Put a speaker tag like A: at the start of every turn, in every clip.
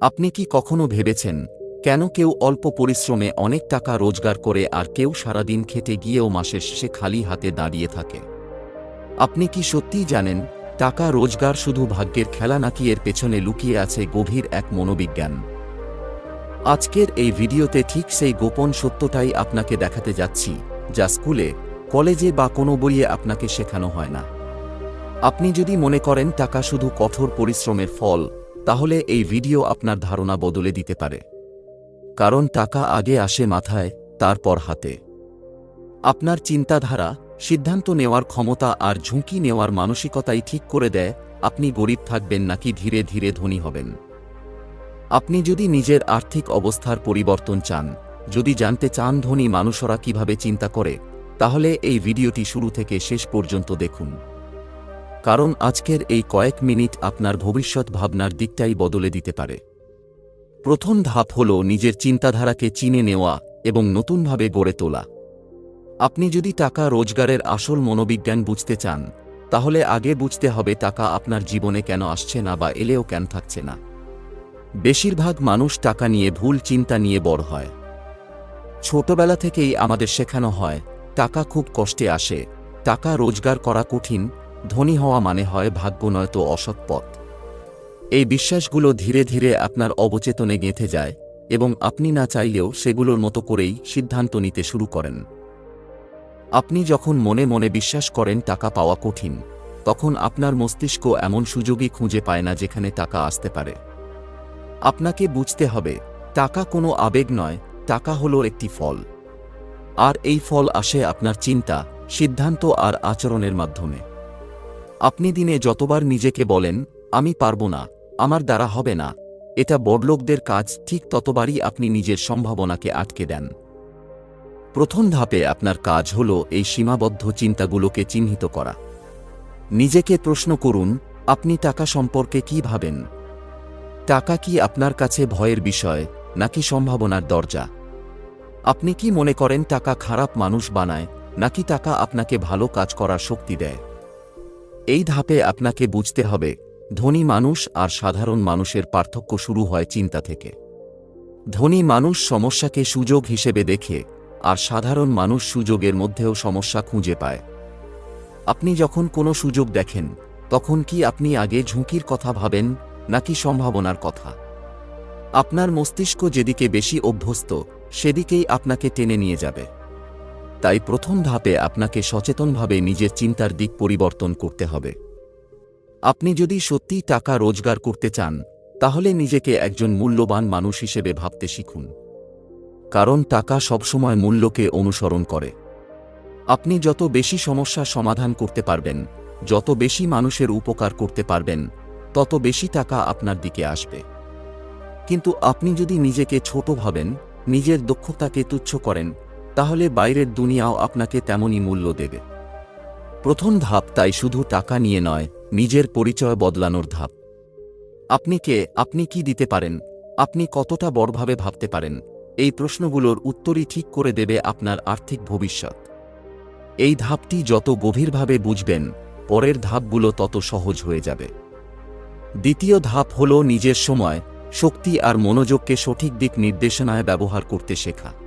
A: আপনি কি কখনো ভেবেছেন, কেন কেউ অল্প পরিশ্রমে অনেক টাকা রোজগার করে আর কেউ সারাদিন খেটে গিয়েও মাসের শেষে খালি হাতে দাঁড়িয়ে থাকে? আপনি কি সত্যিই জানেন, টাকা রোজগার শুধু ভাগ্যের খেলা নাকি এর পেছনে লুকিয়ে আছে গভীর এক মনোবিজ্ঞান? আজকের এই ভিডিওতে ঠিক সেই গোপন সত্যটাই আপনাকে দেখাতে যাচ্ছি, যা স্কুলে, কলেজে বা কোনো বইয়ে আপনাকে শেখানো হয় না। আপনি যদি মনে করেন টাকা শুধু কঠোর পরিশ্রমের ফল তাহলে এই ভিডিও আপনার ধারণা বদলে দিতে পারে। কারণ টাকা আগে আসে মাথায়, তারপর হাতে। আপনার চিন্তাধারা, সিদ্ধান্ত নেওয়ার ক্ষমতা আর ঝুঁকি নেওয়ার মানসিকতাই ঠিক করে দেয়, আপনি গরিব থাকবেন নাকি ধীরে ধীরে ধনী হবেন। আপনি যদি নিজের আর্থিক অবস্থার পরিবর্তন চান, যদি জানতে চান ধনী মানুষরা কীভাবে চিন্তা করে, তাহলে এই ভিডিওটি শুরু থেকে শেষ পর্যন্ত দেখুন। কারণ আজকের এই কয়েক মিনিট আপনার ভবিষ্যৎ ভাবনার দিকটাই বদলে দিতে পারে। প্রথম ধাপ হল নিজের চিন্তাধারাকে চিনে নেওয়া এবং নতুনভাবে গড়ে তোলা। আপনি যদি টাকা রোজগারের আসল মনোবিজ্ঞান বুঝতে চান, তাহলে আগে বুঝতে হবে টাকা আপনার জীবনে কেন আসছে না বা এলেও কেন থাকছে না। বেশিরভাগ মানুষ টাকা নিয়ে ভুল চিন্তা নিয়ে বড় হয়। ছোটবেলা থেকেই আমাদের শেখানো হয়, টাকা খুব কষ্টে আসে, টাকা রোজগার করা কঠিন ধনী হওয়া মানে হয় ভাগ্য নয়তো অসৎ পথ। এই বিশ্বাসগুলো ধীরে ধীরে আপনার অবচেতনে গেঁথে যায় এবং আপনি না চাইলেও সেগুলোর মতো করেই সিদ্ধান্ত নিতে শুরু করেন। আপনি যখন মনে মনে বিশ্বাস করেন টাকা পাওয়া কঠিন, তখন আপনার মস্তিষ্ক এমন সুযোগই খুঁজে পায় না যেখানে টাকা আসতে পারে। আপনাকে বুঝতে হবে, টাকা কোনো আবেগ নয়, টাকা হলো একটি ফল। আর এই ফল আসে আপনার চিন্তা, সিদ্ধান্ত আর আচরণের মাধ্যমে। আপনি দিনে যতবার নিজেকে বলেন, আমি পারব না, আমার দ্বারা হবে না। এটা বড়লোকদের কাজ, ঠিক ততবারই আপনি নিজের সম্ভাবনাকে আটকে দেন। প্রথম ধাপে আপনার কাজ হল এই সীমাবদ্ধ চিন্তাগুলোকে চিহ্নিত করা। নিজেকে প্রশ্ন করুন, আপনি টাকা সম্পর্কে কি ভাবেন? টাকা কি আপনার কাছে ভয়ের বিষয়, নাকি সম্ভাবনার দরজা? আপনি কি মনে করেন টাকা খারাপ মানুষ বানায়, নাকি টাকা আপনাকে ভালো কাজ করার শক্তি দেয়? এই ধাপে আপনাকে বুঝতে হবে, ধনী মানুষ আর সাধারণ মানুষের পার্থক্য শুরু হয় চিন্তা থেকে। ধনী মানুষ সমস্যাকে সুযোগ হিসেবে দেখে, আর সাধারণ মানুষ সুযোগের মধ্যেও সমস্যা খুঁজে পায়। আপনি যখন কোনো সুযোগ দেখেন, তখন কি আপনি আগে ঝুঁকির কথা ভাবেন, নাকি সম্ভাবনার কথা? আপনার মস্তিষ্ক যেদিকে বেশি অভ্যস্ত, সেদিকেই আপনাকে টেনে নিয়ে যাবে। তাই প্রথম ধাপে আপনাকে সচেতনভাবে নিজের চিন্তার দিক পরিবর্তন করতে হবে। আপনি যদি সত্যিই টাকা রোজগার করতে চান, তাহলে নিজেকে একজন মূল্যবান মানুষ হিসেবে ভাবতে শিখুন। কারণ টাকা সবসময় মূল্যকে অনুসরণ করে। আপনি যত বেশি সমস্যা সমাধান করতে পারবেন, যত বেশি মানুষের উপকার করতে পারবেন, তত বেশি টাকা আপনার দিকে আসবে। কিন্তু আপনি যদি নিজেকে ছোট ভাবেন, নিজের দক্ষতাকে তুচ্ছ করেন তাহলে বাইরের দুনিয়াও আপনাকে তেমনই মূল্য দেবে। প্রথম ধাপ তাই শুধু টাকা নিয়ে নয়, নিজের পরিচয় বদলানোর ধাপ। আপনি কে? আপনি কি দিতে পারেন? আপনি কতটা বড়ভাবে ভাবতে পারেন? এই প্রশ্নগুলোর উত্তরই ঠিক করে দেবে আপনার আর্থিক ভবিষ্যৎ। এই ধাপটি যত গভীরভাবে বুঝবেন, পরের ধাপগুলো তত সহজ হয়ে যাবে। দ্বিতীয় ধাপ হল নিজের সময়, শক্তি আর মনোযোগকে সঠিক দিক নির্দেশনায় ব্যবহার করতে শেখা।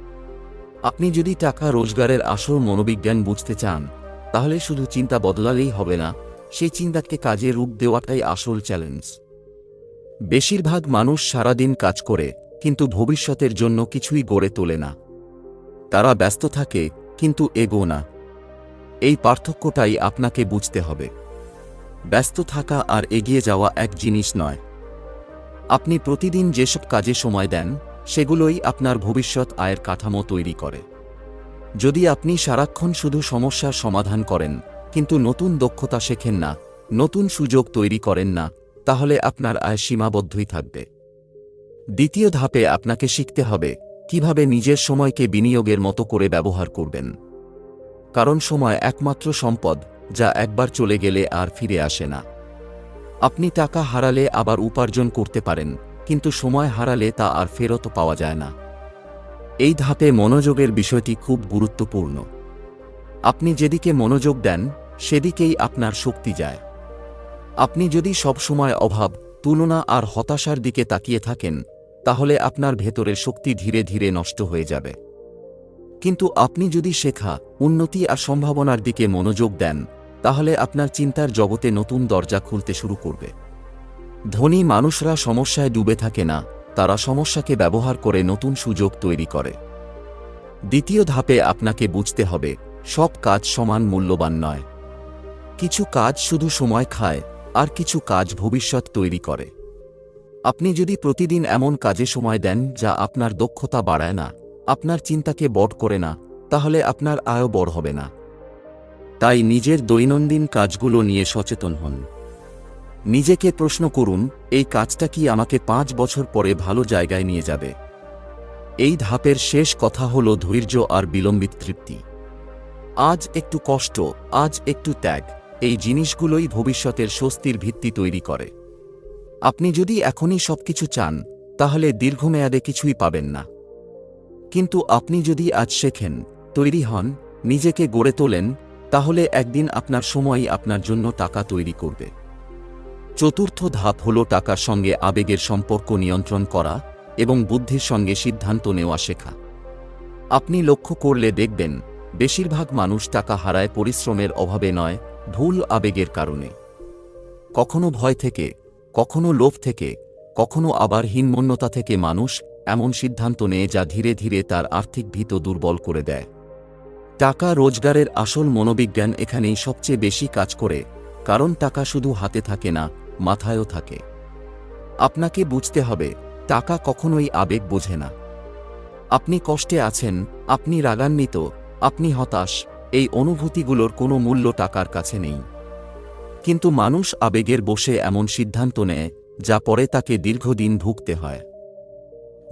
A: আপনি যদি টাকা রোজগারের আসল মনোবিজ্ঞান বুঝতে চান, তাহলে শুধু চিন্তা বদলালেই হবে না সেই চিন্তাকে কাজে রূপ দেওয়াটাই আসল চ্যালেঞ্জ। বেশিরভাগ মানুষ সারাদিন কাজ করে, কিন্তু ভবিষ্যতের জন্য কিছুই গড়ে তোলে না। তারা ব্যস্ত থাকে, কিন্তু এগো না। এই পার্থক্যটাই আপনাকে বুঝতে হবে। ব্যস্ত থাকা আর এগিয়ে যাওয়া এক জিনিস নয়। আপনি প্রতিদিন যেসব কাজে সময় দেন সেগুলোই আপনার ভবিষ্যৎ আয়ের কাঠামো তৈরি করে। যদি আপনি সারাক্ষণ শুধু সমস্যার সমাধান করেন, কিন্তু নতুন দক্ষতা শেখেন না, নতুন সুযোগ তৈরি করেন না, তাহলে আপনার আয় সীমাবদ্ধই থাকবে। দ্বিতীয় ধাপে আপনাকে শিখতে হবে কীভাবে নিজের সময়কে বিনিয়োগের মতো করে ব্যবহার করবেন। কারণ সময় একমাত্র সম্পদ, যা একবার চলে গেলে আর ফিরে আসে না। আপনি টাকা হারালে আবার উপার্জন করতে পারেন কিন্তু সময় হারালে তা আর ফেরত পাওয়া যায় না। এই ধাপে মনোযোগের বিষয়টি খুব গুরুত্বপূর্ণ। আপনি যেদিকে মনোযোগ দেন, সেদিকেই আপনার শক্তি যায়। আপনি যদি সবসময় অভাব, তুলনা আর হতাশার দিকে তাকিয়ে থাকেন, তাহলে আপনার ভেতরের শক্তি ধীরে ধীরে নষ্ট হয়ে যাবে। কিন্তু আপনি যদি শেখা, উন্নতি আর সম্ভাবনার দিকে মনোযোগ দেন, তাহলে আপনার চিন্তার জগতে নতুন দরজা খুলতে শুরু করবে। ধনী মানুষরা সমস্যায় ডুবে থাকে না, তারা সমস্যাকে ব্যবহার করে নতুন সুযোগ তৈরি করে। দ্বিতীয় ধাপে আপনাকে বুঝতে হবে, সব কাজ সমান মূল্যবান নয়। কিছু কাজ শুধু সময় খায়, আর কিছু কাজ ভবিষ্যৎ তৈরি করে। আপনি যদি প্রতিদিন এমন কাজে সময় দেন যা আপনার দক্ষতা বাড়ায় না, আপনার চিন্তাকে বড় করে না, তাহলে আপনার আয়ও বড় হবে না। তাই নিজের দৈনন্দিন কাজগুলো নিয়ে সচেতন হন। নিজেকে প্রশ্ন করুন, এই কাজটা কি আমাকে পাঁচ বছর পরে ভালো জায়গায় নিয়ে যাবে? এই ধাপের শেষ কথা হল ধৈর্য আর বিলম্বিত তৃপ্তি। আজ একটু কষ্ট, আজ একটু ত্যাগ, এই জিনিসগুলোই ভবিষ্যতের স্বস্তির ভিত্তি তৈরি করে। আপনি যদি এখনই সবকিছু চান, তাহলে দীর্ঘমেয়াদে কিছুই পাবেন না। কিন্তু আপনি যদি আজ শেখেন, তৈরি হন, নিজেকে গড়ে তোলেন, তাহলে একদিন আপনার সময়ই আপনার জন্য টাকা তৈরি করবে। চতুর্থ ধাপ হল টাকার সঙ্গে আবেগের সম্পর্ক নিয়ন্ত্রণ করা এবং বুদ্ধির সঙ্গে সিদ্ধান্ত নেওয়া শেখা। আপনি লক্ষ্য করলে দেখবেন, বেশিরভাগ মানুষ টাকা হারায় পরিশ্রমের অভাবে নয়, ভুল আবেগের কারণে। কখনো ভয় থেকে, কখনো লোভ থেকে, কখনো আবার হীনমন্যতা থেকে মানুষ এমন সিদ্ধান্ত নেয় যা ধীরে ধীরে তার আর্থিক ভীত দুর্বল করে দেয়। টাকা রোজগারের আসল মনোবিজ্ঞান এখানেই সবচেয়ে বেশি কাজ করে, কারণ টাকা শুধু হাতে থাকে না মাথায়ও থাকে। আপনাকে বুঝতে হবে, টাকা কখনোই আবেগ বোঝে না। আপনি কষ্টে আছেন, আপনি রাগান্বিত, আপনি হতাশ, এই অনুভূতিগুলোর কোনো মূল্য টাকার কাছে নেই। কিন্তু মানুষ আবেগের বসে এমন সিদ্ধান্ত নেয়, যা পরে তাকে দীর্ঘদিন ভুগতে হয়।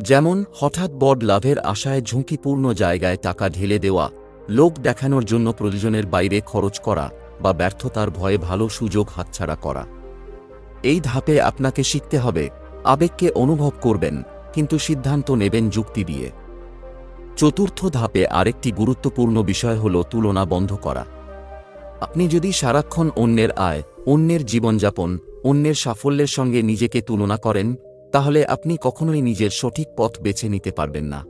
A: যেমন, হঠাৎ বড় লাভের আশায় ঝুঁকিপূর্ণ জায়গায় টাকা ঢেলে দেওয়া, লোক দেখানোর জন্য প্রয়োজনের বাইরে খরচ করা, বা ব্যর্থতার ভয়ে ভালো সুযোগ হাতছাড়া করা। এই ধাপে আপনাকে শিখতে হবে আবেগকে অনুভব করবেন, কিন্তু সিদ্ধান্ত নেবেন যুক্তি দিয়ে। চতুর্থ ধাপে আরেকটি গুরুত্বপূর্ণ বিষয় হল তুলনা বন্ধ করা। আপনি যদি সারাক্ষণ অন্যের আয়, অন্যের জীবনযাপন, অন্যের সাফল্যের সঙ্গে নিজেকে তুলনা করেন, তাহলে আপনি কখনোই নিজের সঠিক পথ বেছে নিতে পারবেন না।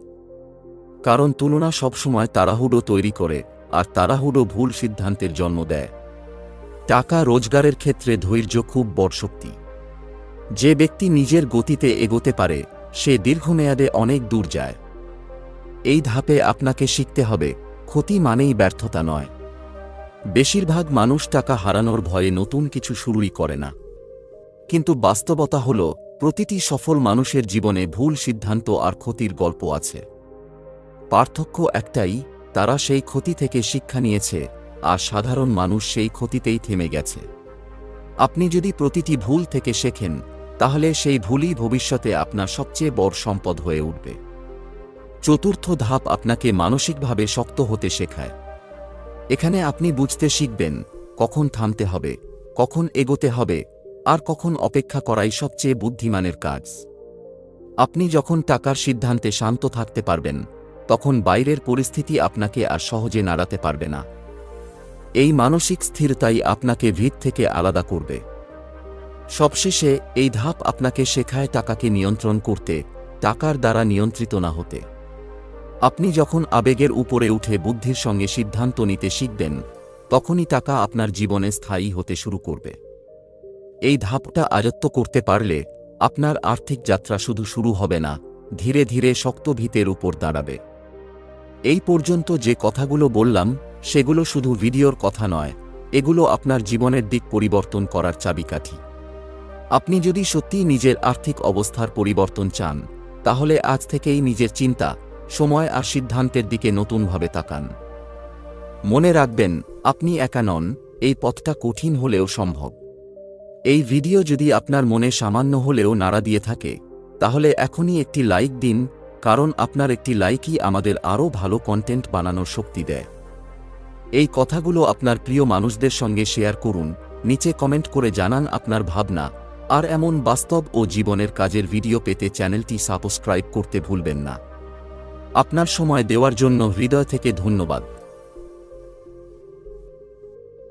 A: কারণ তুলনা সবসময় তাড়াহুড়ো তৈরি করে, আর তাড়াহুড়ো ভুল সিদ্ধান্তের জন্ম দেয়। টাকা রোজগারের ক্ষেত্রে ধৈর্য খুব বড় শক্তি। যে ব্যক্তি নিজের গতিতে এগোতে পারে, সে দীর্ঘমেয়াদে অনেক দূর যায়। এই ধাপে আপনাকে শিখতে হবে, ক্ষতি মানেই ব্যর্থতা নয়। বেশিরভাগ মানুষ টাকা হারানোর ভয়ে নতুন কিছু শুরুই করে না। কিন্তু বাস্তবতা হল, প্রতিটি সফল মানুষের জীবনে ভুল সিদ্ধান্ত আর ক্ষতির গল্প আছে। পার্থক্য একটাই, তারা সেই ক্ষতি থেকে শিক্ষা নিয়েছে আর সাধারণ মানুষ সেই ক্ষতিতেই থেমে গেছে। আপনি যদি প্রতিটি ভুল থেকে শেখেন, তাহলে সেই ভুলই ভবিষ্যতে আপনার সবচেয়ে বড় সম্পদ হয়ে উঠবে। চতুর্থ ধাপ আপনাকে মানসিকভাবে শক্ত হতে শেখায়। এখানে আপনি বুঝতে শিখবেন, কখন থামতে হবে, কখন এগোতে হবে, আর কখন অপেক্ষা করাই সবচেয়ে বুদ্ধিমানের কাজ। আপনি যখন টাকার সিদ্ধান্তে শান্ত থাকতে পারবেন, তখন বাইরের পরিস্থিতি আপনাকে আর সহজে নাড়াতে পারবে না। এই মানসিক স্থিরতাই আপনাকে ভিত থেকে আলাদা করবে। সবশেষে, এই ধাপ আপনাকে শেখায় টাকাকে নিয়ন্ত্রণ করতে, টাকার দ্বারা নিয়ন্ত্রিত না হতে। আপনি যখন আবেগের উপরে উঠে বুদ্ধির সঙ্গে সিদ্ধান্ত নিতে শিখবেন, তখনই টাকা আপনার জীবনে স্থায়ী হতে শুরু করবে। এই ধাপটা আয়ত্ত করতে পারলে, আপনার আর্থিক যাত্রা শুধু শুরু হবে না, ধীরে ধীরে শক্ত ভিতের উপর দাঁড়াবে। এই পর্যন্ত যে কথাগুলো বললাম সেগুলো শুধু ভিডিওর কথা নয়, এগুলো আপনার জীবনের দিক পরিবর্তন করার চাবিকাঠি। আপনি যদি সত্যিই নিজের আর্থিক অবস্থার পরিবর্তন চান, তাহলে আজ থেকেই নিজের চিন্তা, সময় আর সিদ্ধান্তের দিকে নতুনভাবে তাকান। মনে রাখবেন, আপনি একা নন, এই পথটা কঠিন হলেও সম্ভব। এই ভিডিও যদি আপনার মনে সামান্য হলেও নাড়া দিয়ে থাকে, তাহলে এখনই একটি লাইক দিন, কারণ আপনার একটি লাইকই আমাদের আরও ভালো কন্টেন্ট বানানোর শক্তি দেয়। এই কথাগুলো আপনার প্রিয় মানুষদের সঙ্গে শেয়ার করুন, নিচে কমেন্ট করে জানান আপনার ভাবনা, আর এমন বাস্তব ও জীবনের কাজের ভিডিও পেতে চ্যানেলটি সাবস্ক্রাইব করতে ভুলবেন না। আপনার সময় দেওয়ার জন্য হৃদয় থেকে ধন্যবাদ।